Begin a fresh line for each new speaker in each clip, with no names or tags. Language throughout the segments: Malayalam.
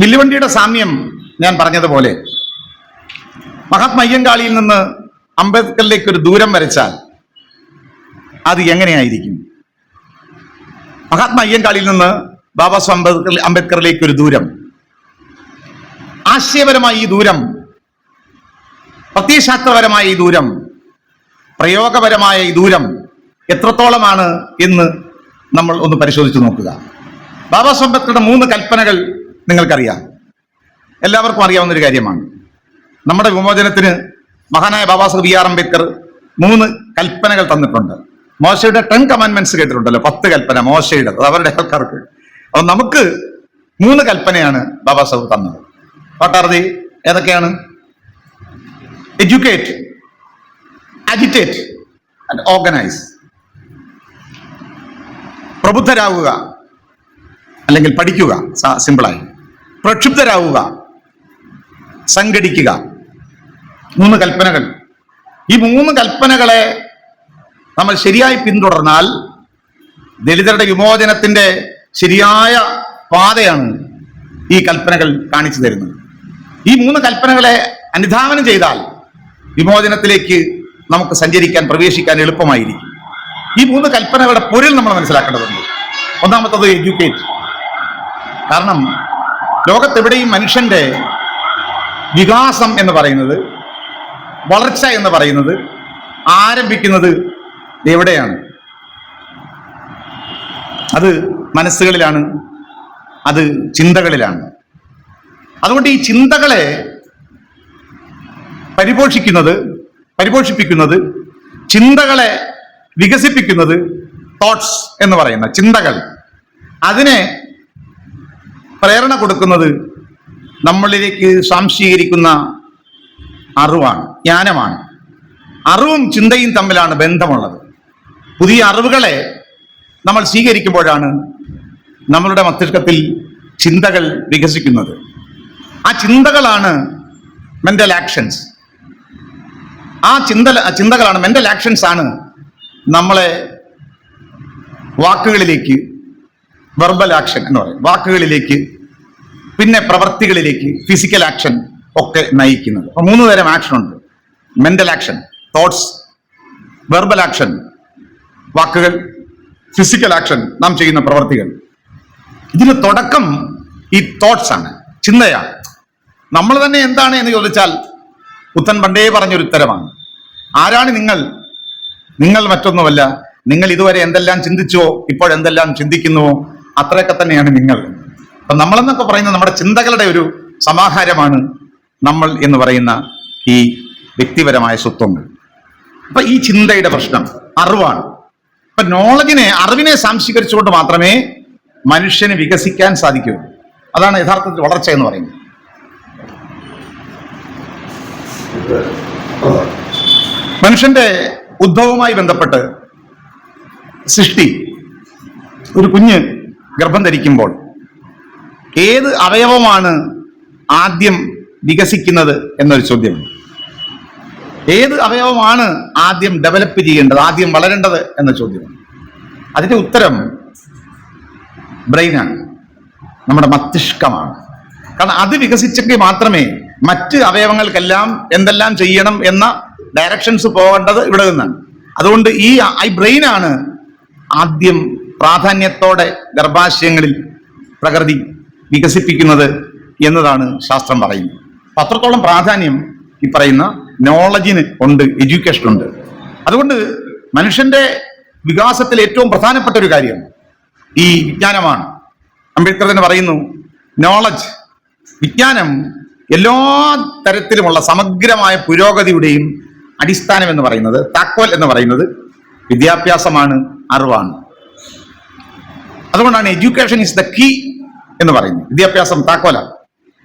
വില്ലുവണ്ടിയുടെ സാമ്യം ഞാൻ പറഞ്ഞതുപോലെ. മഹാത്മാ അയ്യങ്കാളിയിൽ നിന്ന് അംബേദ്കറിലേക്ക് ഒരു ദൂരം വരച്ചാൽ അത് എങ്ങനെയായിരിക്കും? മഹാത്മയ്യങ്കാളിയിൽ നിന്ന് ബാബാ സാഹ അംബേദ്കർ അംബേദ്കറിലേക്ക് ഒരു ദൂരം. ആശയപരമായ ഈ ദൂരം പ്രത്യയശാസ്ത്രപരമായ ഈ ദൂരം പ്രയോഗപരമായ ഈ ദൂരം എത്രത്തോളമാണ് എന്ന് നമ്മൾ ഒന്ന് പരിശോധിച്ചു നോക്കുക. ബാബാ സാഹബ് അംബേദ്കറുടെ മൂന്ന് കൽപ്പനകൾ നിങ്ങൾക്കറിയാം. എല്ലാവർക്കും അറിയാവുന്ന ഒരു കാര്യമാണ്. നമ്മുടെ വിമോചനത്തിന് മഹാനായ ബാബാ സാഹബ് ബി ആർ അംബേദ്കർ മൂന്ന് കൽപ്പനകൾ തന്നിട്ടുണ്ട്. മോശയുടെ ടെൻ കമാൻമെന്റ്സ് കേട്ടിട്ടുണ്ടല്ലോ പത്ത് കൽപ്പന മോശയുടെ അത് അവരുടെ ആൾക്കാർക്ക്. അപ്പൊ നമുക്ക് മൂന്ന് കൽപ്പനയാണ് ബാബാ സാഹബ് തന്നത്. പട്ടാർതി ഏതൊക്കെയാണ്? എഡ്യൂക്കേറ്റ് അജിറ്റേറ്റ് ആൻഡ് ഓർഗനൈസ് പ്രബുദ്ധരാകുക അല്ലെങ്കിൽ പഠിക്കുക സിമ്പിളായി പ്രക്ഷുബ്ധരാവുക സംഘടിക്കുക. മൂന്ന് കൽപ്പനകൾ. ഈ മൂന്ന് കൽപ്പനകളെ നമ്മൾ ശരിയായി പിന്തുടർന്നാൽ ദലിതരുടെ വിമോചനത്തിന്റെ ശരിയായ പാതയാണ് ഈ കൽപ്പനകൾ കാണിച്ചു തരുന്നത്. ഈ മൂന്ന് കൽപ്പനകളെ അനുധാവനം ചെയ്താൽ വിമോചനത്തിലേക്ക് നമുക്ക് സഞ്ചരിക്കാൻ പ്രവേശിക്കാൻ എളുപ്പമായിരിക്കും. ഈ മൂന്ന് കൽപ്പനകളുടെ പൊരുൾ നമ്മൾ മനസ്സിലാക്കേണ്ടതുണ്ട്. ഒന്നാമത്തത് എഡ്യൂക്കേറ്റ്. കാരണം ലോകത്തെവിടെയും മനുഷ്യന്റെ വികാസം എന്ന് പറയുന്നത് വളർച്ച എന്ന് പറയുന്നത് ആരംഭിക്കുന്നത് എവിടെയാണ്? അത് മനസ്സുകളിലാണ് അത് ചിന്തകളിലാണ്. അതുകൊണ്ട് ഈ ചിന്തകളെ പരിപോഷിക്കുന്നത് പരിപോഷിപ്പിക്കുന്നത് ചിന്തകളെ വികസിപ്പിക്കുന്നത് തോട്ട്സ് എന്ന് പറയുന്ന ചിന്തകൾ. അതിനെ പ്രേരണ കൊടുക്കുന്നത് നമ്മളിലേക്ക് സംശീകരിക്കുന്ന അറിവാണ് ജ്ഞാനമാണ്. അറിവും ചിന്തയും തമ്മിലാണ് ബന്ധമുള്ളത്. പുതിയ അറിവുകളെ നമ്മൾ സ്വീകരിക്കുമ്പോഴാണ് നമ്മളുടെ മസ്തിഷ്കത്തിൽ ചിന്തകൾ വികസിക്കുന്നത്. ആ ചിന്തകളാണ് മെന്റൽ ആക്ഷൻസ് ആ ചിന്ത ചിന്തകളാണ് മെന്റൽ ആക്ഷൻസ് ആണ് നമ്മളെ വാക്കുകളിലേക്ക് വെർബൽ ആക്ഷൻ എന്ന് പറയും. വാക്കുകളിലേക്ക് പിന്നെ പ്രവർത്തികളിലേക്ക് ഫിസിക്കൽ ആക്ഷൻ ഒക്കെ നയിക്കുന്നത്. അപ്പൊ മൂന്ന് തരം ആക്ഷൻ ഉണ്ട്. Mental action thoughts verbal action വാക്കുകൾ ഫിസിക്കൽ ആക്ഷൻ നാം ചെയ്യുന്ന പ്രവർത്തികൾ. ഇതിന് തുടക്കം ഈ തോട്ട്സ് ആണ്. ചിന്തയാണ് നമ്മൾ തന്നെ എന്താണ് എന്ന് ചോദിച്ചാൽ പുത്തൻ പണ്ടേ പറഞ്ഞൊരു ഉത്തരമാണ്. ആരാണ് നിങ്ങൾ? നിങ്ങൾ മറ്റൊന്നുമല്ല. നിങ്ങൾ ഇതുവരെ എന്തെല്ലാം ചിന്തിച്ചുവോ ഇപ്പോഴെന്തെല്ലാം ചിന്തിക്കുന്നുവോ അത്രയൊക്കെ തന്നെയാണ് നിങ്ങൾ. അപ്പൊ നമ്മളെന്നൊക്കെ പറയുന്ന നമ്മുടെ ചിന്തകളുടെ ഒരു സമാഹാരമാണ് നമ്മൾ എന്ന് പറയുന്ന ഈ വ്യക്തിപരമായ സ്വത്വങ്ങൾ. അപ്പൊ ഈ ചിന്തയുടെ പ്രശ്നം അറിവാണ്. അപ്പൊ നോളജിനെ അറിവിനെ സാംശീകരിച്ചുകൊണ്ട് മാത്രമേ മനുഷ്യന് വികസിക്കാൻ സാധിക്കൂ. അതാണ് യഥാർത്ഥത്തിൽ വളർച്ച എന്ന് പറയുന്നത്. മനുഷ്യന്റെ ഉദ്ഭവവുമായി ബന്ധപ്പെട്ട് സൃഷ്ടി. ഒരു കുഞ്ഞ് ഗർഭം ധരിക്കുമ്പോൾ ഏത് അവയവമാണ് ആദ്യം വികസിക്കുന്നത് എന്നൊരു ചോദ്യമുണ്ട്. ഏത് അവയവമാണ് ആദ്യം ഡെവലപ്പ് ചെയ്യേണ്ടത് ആദ്യം വളരേണ്ടത് എന്ന ചോദ്യമാണ് അതിന്റെ ഉത്തരം ബ്രെയിനാണ് നമ്മുടെ മസ്തിഷ്കമാണ്. കാരണം അത് വികസിച്ചെങ്കിൽ മാത്രമേ മറ്റ് അവയവങ്ങൾക്കെല്ലാം എന്തെല്ലാം ചെയ്യണം എന്ന ഡയറക്ഷൻസ് പോകേണ്ടത് ഇവിടെ നിന്നാണ്. അതുകൊണ്ട് ഈ ഈ ബ്രെയിനാണ് ആദ്യം പ്രാധാന്യത്തോടെ ഗർഭാശയങ്ങളിൽ പ്രകൃതി വികസിപ്പിക്കുന്നത് എന്നതാണ് ശാസ്ത്രം പറയുന്നത്. അത്രത്തോളം പ്രാധാന്യം ഈ പറയുന്ന നോളജിന് ഉണ്ട് എഡ്യൂക്കേഷൻ ഉണ്ട്. അതുകൊണ്ട് മനുഷ്യന്റെ വികാസത്തിൽ ഏറ്റവും പ്രധാനപ്പെട്ട ഒരു കാര്യം ഈ വിജ്ഞാനമാണ്. അംബേദ്കർ തന്നെ പറയുന്നു നോളജ് വിജ്ഞാനം എല്ലാ തരത്തിലുമുള്ള സമഗ്രമായ പുരോഗതിയുടെയും അടിസ്ഥാനം എന്ന് പറയുന്നത് താക്കോൽ എന്ന് പറയുന്നത് വിദ്യാഭ്യാസമാണ് അറിവാണ്. അതുകൊണ്ടാണ് എഡ്യൂക്കേഷൻ ഇസ് ദ കീ എന്ന് പറയുന്നു. വിദ്യാഭ്യാസം താക്കോലാണ്.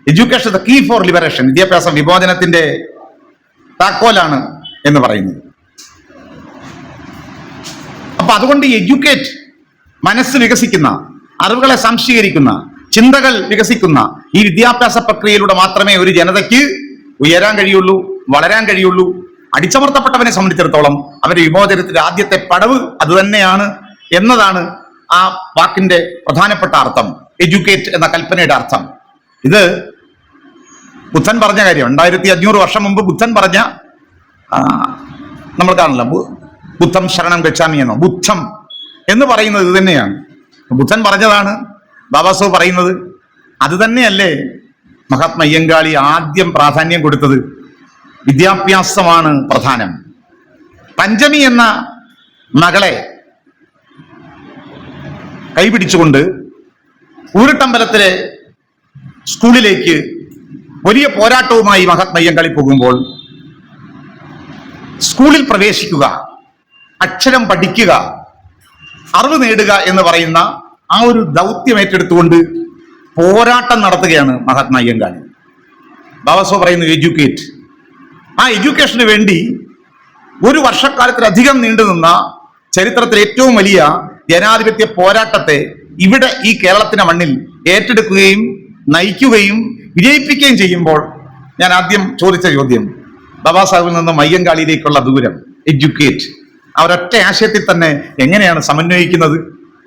Education the key for liberation വിദ്യാഭ്യാസം വിമോചനത്തിന്റെ താക്കോലാണ് എന്ന് പറയുന്നത് അപ്പൊ അതുകൊണ്ട് എഡ്യൂക്കേറ്റ് മനസ്സ് വികസിക്കുന്ന അറിവുകളെ സംശീകരിക്കുന്ന ചിന്തകൾ വികസിക്കുന്ന ഈ വിദ്യാഭ്യാസ പ്രക്രിയയിലൂടെ മാത്രമേ ഒരു ജനതയ്ക്ക് ഉയരാൻ കഴിയുള്ളൂ വളരാൻ കഴിയുള്ളൂ അടിച്ചമർത്തപ്പെട്ടവനെ സംബന്ധിച്ചിടത്തോളം അവരുടെ വിമോചനത്തിന്റെ ആദ്യത്തെ പടവ് അതുതന്നെയാണ് എന്നതാണ് ആ വാക്കിന്റെ പ്രധാനപ്പെട്ട അർത്ഥം. എഡ്യൂക്കേറ്റ് എന്ന കൽപ്പനയുടെ അർത്ഥം. ഇത് ബുദ്ധൻ പറഞ്ഞ കാര്യം. രണ്ടായിരത്തി അഞ്ഞൂറ് വർഷം മുമ്പ് ബുദ്ധൻ പറഞ്ഞ നമ്മൾ കാണില്ല ബുദ്ധം ശരണം ഗച്ഛാമി എന്നോ ബുദ്ധം എന്ന് പറയുന്നത് ഇത് തന്നെയാണ്. ബുദ്ധൻ പറഞ്ഞതാണ് ബാബാസോ പറയുന്നത് അത് തന്നെയല്ലേ മഹാത്മ അയ്യങ്കാളി ആദ്യം പ്രാധാന്യം കൊടുത്തത്. വിദ്യാഭ്യാസമാണ് പ്രധാനം. പഞ്ചമി എന്ന മകളെ കൈപിടിച്ചുകൊണ്ട് ഊരുട്ടമ്പലത്തിലെ സ്കൂളിലേക്ക് വലിയ പോരാട്ടവുമായി മഹാത്മാ അയ്യങ്കാളി പോകുമ്പോൾ സ്കൂളിൽ പ്രവേശിക്കുക അക്ഷരം പഠിക്കുക അറിവ് നേടുക എന്ന് പറയുന്ന ആ ഒരു ദൗത്യം ഏറ്റെടുത്തുകൊണ്ട് പോരാട്ടം നടത്തുകയാണ് മഹാത്മാ അയ്യങ്കാളി. ബാബാസോ പറയുന്നു എഡ്യൂക്കേറ്റ് ആ എഡ്യൂക്കേഷന് വേണ്ടി ഒരു വർഷക്കാലത്തിലധികം നീണ്ടുനിന്ന ചരിത്രത്തിലെ ഏറ്റവും വലിയ ജനാധിപത്യ പോരാട്ടത്തെ ഇവിടെ ഈ കേരളത്തിന്റെ മണ്ണിൽ ഏറ്റെടുക്കുകയും നയിക്കുകയും വിജയിപ്പിക്കുകയും ചെയ്യുമ്പോൾ ഞാൻ ആദ്യം ചോദിച്ച ചോദ്യം ബാബാ സാഹിബിൽ നിന്നും മയ്യങ്കാളിയിലേക്കുള്ള ദൂരം എഡ്യൂക്കേറ്റ് അവരൊറ്റ ആശയത്തിൽ തന്നെ എങ്ങനെയാണ് സമന്വയിക്കുന്നത്?